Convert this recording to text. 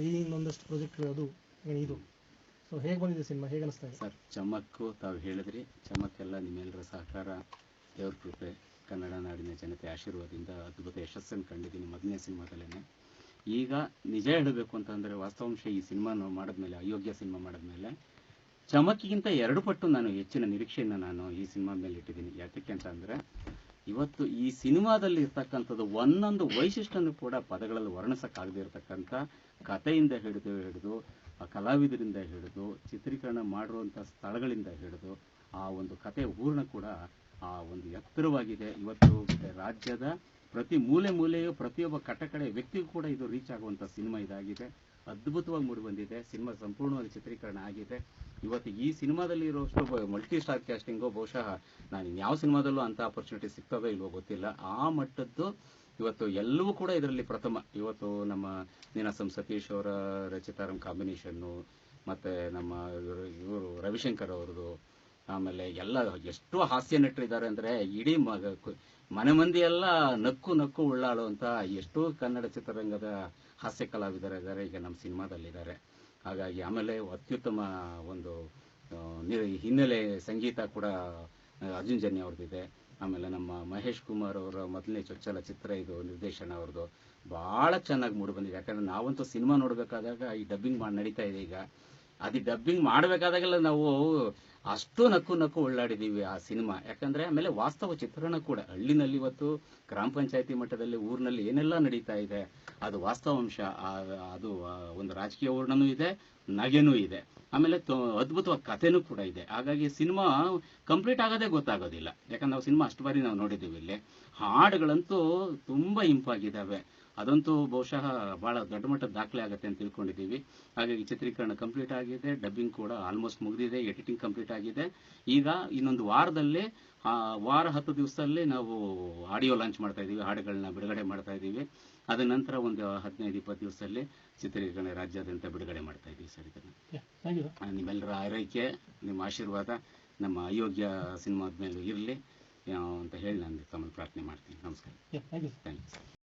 ಇನ್ನೊಂದಷ್ಟು ಪ್ರಾಜೆಕ್ಟ್ ಅದು ಇದು. ಸೊ ಹೇಗೆ ಬಂದಿದೆ ಸಿನಿಮಾ? ಹೇಗೆ ಅನಿಸ್ತಾ ಇದೆ? ಸರ್, ಚಮಕ್ಕು ತಾವು ಹೇಳಿದ್ರಿ. ಚಮಕ್ಕೆಲ್ಲ ನಿಮ್ಮೆಲ್ಲರ ಸಹಕಾರ, ದೇವ್ರ ಕೃಪೆ, ಕನ್ನಡ ನಾಡಿನ ಜನತೆ ಆಶೀರ್ವಾದದಿಂದ ಅದ್ಭುತ ಯಶಸ್ಸನ್ನು ಕಂಡಿದ್ದೀನಿ ಮೊದಲನೇ ಸಿನಿಮಾದಲ್ಲೇ ಈಗ ನಿಜ ಹೇಳಬೇಕು ಅಂತಂದರೆ ವಾಸ್ತವಾಂಶ ಈ ಸಿನಿಮಾನು ಮಾಡಿದ್ಮೇಲೆ, ಅಯೋಗ್ಯ ಸಿನಿಮಾ ಮಾಡಿದ್ಮೇಲೆ ಚಮಕ್ಕಿಗಿಂತ ಎರಡು ಪಟ್ಟು ನಾನು ಹೆಚ್ಚಿನ ನಿರೀಕ್ಷೆಯನ್ನು ನಾನು ಈ ಸಿನಿಮಾ ಮೇಲೆ ಇಟ್ಟಿದ್ದೀನಿ ಯಾತಕ್ಕೆ ಅಂತ ಅಂದರೆ ಇವತ್ತು ಈ ಸಿನಿಮಾದಲ್ಲಿ ಇರ್ತಕ್ಕಂಥದ್ದು ಒಂದೊಂದು ವೈಶಿಷ್ಟ್ಯನೂ ಕೂಡ ಪದಗಳಲ್ಲಿ ವರ್ಣಿಸಕ್ಕಾಗದೇ ಇರತಕ್ಕಂಥ ಕಥೆಯಿಂದ ಹಿಡಿದು ಹಿಡಿದು, ಆ ಕಲಾವಿದರಿಂದ ಹಿಡಿದು, ಚಿತ್ರೀಕರಣ ಮಾಡಿರುವಂಥ ಸ್ಥಳಗಳಿಂದ ಹಿಡಿದು ಆ ಒಂದು ಕತೆ ಹೂರ್ಣ ಕೂಡ ಆ ಒಂದು ಎತ್ತರವಾಗಿದೆ. ಇವತ್ತು ರಾಜ್ಯದ ಪ್ರತಿ ಮೂಲೆ ಮೂಲೆಯು ಪ್ರತಿಯೊಬ್ಬ ಕಟ್ಟಕಡೆ ವ್ಯಕ್ತಿಗೂ ಕೂಡ ಇದು ರೀಚ್ ಆಗುವಂಥ ಸಿನಿಮಾ ಇದಾಗಿದೆ. ಅದ್ಭುತವಾಗಿ ಮೂಡಿ ಬಂದಿದೆ. ಸಿನಿಮಾ ಸಂಪೂರ್ಣವಾಗಿ ಚಿತ್ರೀಕರಣ ಆಗಿದೆ. ಇವತ್ತು ಈ ಸಿನಿಮಾದಲ್ಲಿ ಇರೋಷ್ಟು ಮಲ್ಟಿ ಸ್ಟಾರ್ ಕ್ಯಾಸ್ಟಿಂಗು ಬಹುಶಃ ನಾನು ಯಾವ ಸಿನಿಮಾದಲ್ಲೂ ಅಂತ ಆಪರ್ಚುನಿಟಿ ಸಿಗ್ತದೋ ಇಲ್ವೋ ಗೊತ್ತಿಲ್ಲ. ಆ ಮಟ್ಟದ್ದು ಇವತ್ತು ಎಲ್ಲವೂ ಕೂಡ ಇದರಲ್ಲಿ ಪ್ರಥಮ. ಇವತ್ತು ನಮ್ಮ ನೀನಾಸಂ ಸತೀಶ್ ಅವರ ರಚಿತಾರಂ ಕಾಂಬಿನೇಷನ್ನು ಮತ್ತೆ ನಮ್ಮ ಇವರು ಇವರು ರವಿಶಂಕರ್ ಅವರದು ಆಮೇಲೆ ಎಲ್ಲ ಎಷ್ಟು ಹಾಸ್ಯ ನಟರಿದ್ದಾರೆ ಅಂದ್ರೆ ಇಡೀ ಮನೆ ಮಂದಿ ಎಲ್ಲ ನಕ್ಕು ನಕ್ಕು ಉಳ್ಳಾಡುವಂಥ ಎಷ್ಟೋ ಕನ್ನಡ ಚಿತ್ರರಂಗದ ಹಾಸ್ಯ ಕಲಾವಿದರಿದ್ದಾರೆ, ಈಗ ನಮ್ಮ ಸಿನಿಮಾದಲ್ಲಿದ್ದಾರೆ. ಹಾಗಾಗಿ ಆಮೇಲೆ ಅತ್ಯುತ್ತಮ ಒಂದು ಹಿನ್ನೆಲೆ ಸಂಗೀತ ಕೂಡ ಅರ್ಜುನ್ ಜನ್ಯ ಅವ್ರದ್ದಿದೆ. ಆಮೇಲೆ ನಮ್ಮ ಮಹೇಶ್ ಕುಮಾರ್ ಅವರ ಮೊದಲನೇ ಚೊಚ್ಚಲ ಚಿತ್ರ ಇದು, ನಿರ್ದೇಶನ ಅವ್ರದ್ದು. ಬಹಳ ಚೆನ್ನಾಗಿ ಮೂಡಿ ಬಂದಿದೆ. ಯಾಕಂದ್ರೆ ನಾವಂತೂ ಸಿನಿಮಾ ನೋಡಬೇಕಾದಾಗ ಈ ಡಬ್ಬಿಂಗ್ ಮಾಡಿ ನಡೀತಾ ಇದೆ ಈಗ. ಅದು ಡಬ್ಬಿಂಗ್ ಮಾಡಬೇಕಾದಾಗೆಲ್ಲ ನಾವು ಅಷ್ಟು ನಕ್ಕು ನಕ್ಕು ಒಳ್ಳಾಡಿದ್ದೀವಿ ಆ ಸಿನಿಮಾ. ಯಾಕಂದ್ರೆ ಆಮೇಲೆ ವಾಸ್ತವ ಚಿತ್ರಣ ಕೂಡ ಹಳ್ಳಿನಲ್ಲಿ ಇವತ್ತು ಗ್ರಾಮ ಪಂಚಾಯತಿ ಮಟ್ಟದಲ್ಲಿ ಊರಿನಲ್ಲಿ ಏನೆಲ್ಲ ನಡೀತಾ ಇದೆ, ಅದು ವಾಸ್ತವಾಂಶ ಅದು ಒಂದು ರಾಜಕೀಯ ವರ್ಣನೂ ಇದೆ, ನಗೆನೂ ಇದೆ. ಆಮೇಲೆ ಅದ್ಭುತವಾದ ಕಥೆನೂ ಕೂಡ ಇದೆ. ಹಾಗಾಗಿ ಸಿನಿಮಾ ಕಂಪ್ಲೀಟ್ ಆಗೋದೇ ಗೊತ್ತಾಗೋದಿಲ್ಲ. ಯಾಕಂದ್ರೆ ನಾವು ಸಿನಿಮಾ ಅಷ್ಟು ಬಾರಿ ನಾವು ನೋಡಿದ್ದೀವಿ ಇಲ್ಲಿ. ಹಾಡುಗಳಂತೂ ತುಂಬಾ ಇಂಪಾಗಿದ್ದಾವೆ. ಅದಂತೂ ಬಹುಶಃ ಬಹಳ ದೊಡ್ಡ ಮಟ್ಟದ ದಾಖಲೆ ಆಗುತ್ತೆ ಅಂತ ತಿಳ್ಕೊಂಡಿದ್ದೀವಿ. ಹಾಗಾಗಿ ಚಿತ್ರೀಕರಣ ಕಂಪ್ಲೀಟ್ ಆಗಿದೆ ಡಬ್ಬಿಂಗ್ ಕೂಡ ಆಲ್ಮೋಸ್ಟ್ ಮುಗಿದಿದೆ ಎಡಿಟಿಂಗ್ ಕಂಪ್ಲೀಟ್ ಆಗಿದೆ. ಈಗ ಇನ್ನೊಂದು ವಾರದಲ್ಲಿ ವಾರ ಹತ್ತು ದಿವಸದಲ್ಲಿ ನಾವು ಆಡಿಯೋ ಲಾಂಚ್ ಮಾಡ್ತಾ ಇದ್ದೀವಿ ಹಾಡುಗಳನ್ನ ಬಿಡುಗಡೆ ಮಾಡ್ತಾ ಇದ್ದೀವಿ. ಅದ ನಂತರ ಒಂದು ಹದಿನೈದು ಇಪ್ಪತ್ತು ದಿವಸದಲ್ಲಿ ಚಿತ್ರೀಕರಣ ರಾಜ್ಯಾದ್ಯಂತ ಬಿಡುಗಡೆ ಮಾಡ್ತಾ ಇದ್ದೀವಿ ಸರ್ ಇದನ್ನು. ನಿಮ್ಮೆಲ್ಲರ ಆರೈಕೆ ನಿಮ್ಮ ಆಶೀರ್ವಾದ ನಮ್ಮ ಅಯೋಗ್ಯ ಸಿನಿಮಾದ ಮೇಲೆ ಇರಲಿ ಅಂತ ಹೇಳಿ ನಾನು ತಮ್ಮಲ್ಲಿ ಪ್ರಾರ್ಥನೆ ಮಾಡ್ತೀನಿ. ನಮಸ್ಕಾರ. Thank you